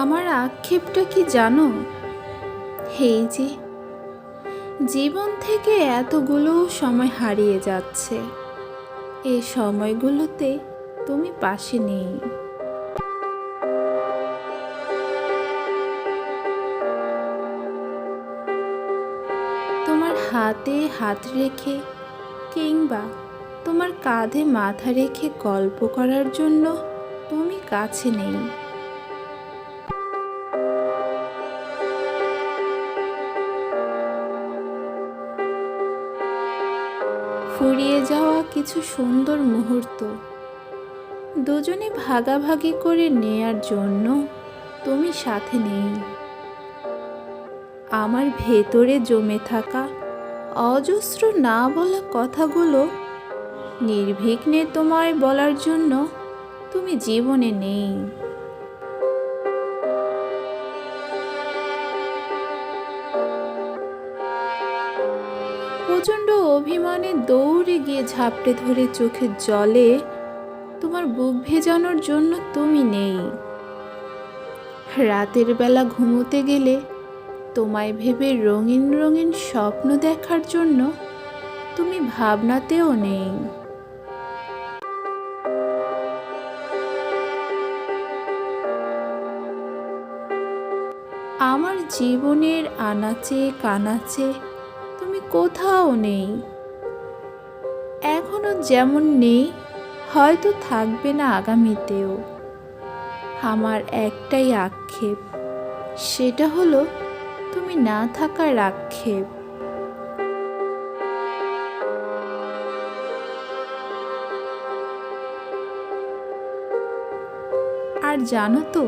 আমার আক্ষেপটা কি জানো? এই যে, জীবন থেকে এতগুলো সময় হারিয়ে যাচ্ছে। এই সময়গুলোতে তুমি পাশে নেই। তোমার হাতে হাত রেখে কিংবা তোমার কাঁধে মাথা রেখে গল্প করার জন্য তুমি কাছে নেই। ফুরিয়ে যাওয়া কিছু সুন্দর মুহূর্ত। দুজনে ভাগাভাগি করে নেয়ার জন্য তুমি সাথে নেই। আমার ভেতরে জমে থাকা অজস্র না বলা কথাগুলো নির্বিঘ্নে তোমায় বলার জন্য তুমি জীবনে নেই। প্রচণ্ড অভিমানে দৌড়ে গিয়ে ঝাপটে ধরে চোখের জলে, তোমার বুক ভেজানোর জন্য তুমি নেই। রাতের বেলা ঘুমোতে গেলে তোমায় ভেবে রঙিন রঙিন স্বপ্ন দেখার জন্য তুমি ভাবনাতেও নেই। আমার জীবনের আনাচে কানাচে কোথাও নেই। এখনও যেমন নেই, হয়তো থাকবে না আগামীতেও। আমার একটাই আক্ষেপ, সেটা হলো তুমি না থাকার আক্ষেপ। আর জানো তো,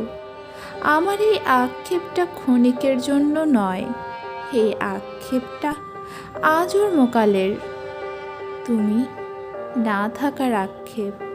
আমার এই আক্ষেপটা ক্ষণিকের জন্য নয়, এই আক্ষেপটা আজর মোকালের। তুমি না থাকার আক্ষেপ।